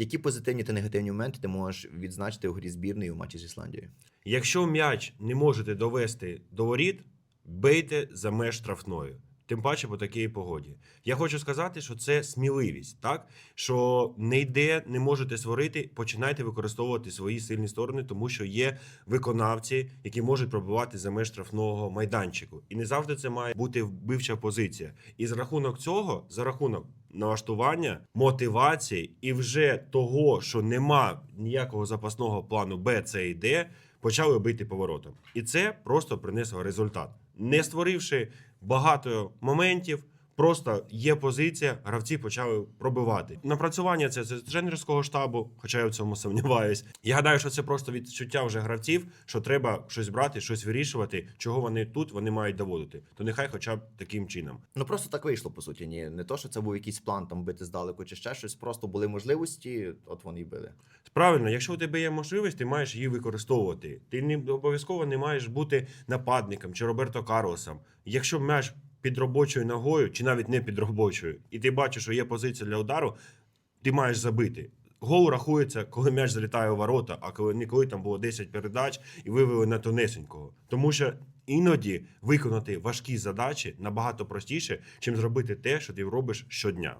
Які позитивні та негативні моменти ти можеш відзначити у грі збірної у матчі з Ісландією? Якщо м'яч не можете довести до воріт, бийте за меж штрафною. Тим паче по такій погоді. Я хочу сказати, що це сміливість, так що не йде, не можете створити, починайте використовувати свої сильні сторони, тому що є виконавці, які можуть пробивати за меж штрафного майданчику. І не завжди це має бути вбивча позиція. І за рахунок цього, за рахунок налаштування, мотивації і вже того, що нема ніякого запасного плану Б, С і Д, почали бити поворотом. І це просто принесло результат. Не створивши багато моментів, просто є позиція, гравці почали пробивати. Напрацювання це з тренерського штабу, хоча я в цьому сумніваюсь. Я гадаю, що це просто відчуття вже гравців, що треба щось брати, щось вирішувати, чого вони тут вони мають доводити. То нехай хоча б таким чином. Ну просто так вийшло, по суті. Ні, не то, що це був якийсь план там бити здалеку чи ще щось. Просто були можливості, от вони й били. Правильно, якщо у тебе є можливість, ти маєш її використовувати. Ти не обов'язково не маєш бути нападником чи Роберто Карлосом. Якщо м'яч під робочою ногою, чи навіть не під робочою, і ти бачиш, що є позиція для удару, ти маєш забити. Гол рахується, коли м'яч залітає у ворота, а коли не коли там було 10 передач і вивели на тонесенького. Тому що іноді виконати важкі задачі набагато простіше, чим зробити те, що ти робиш щодня.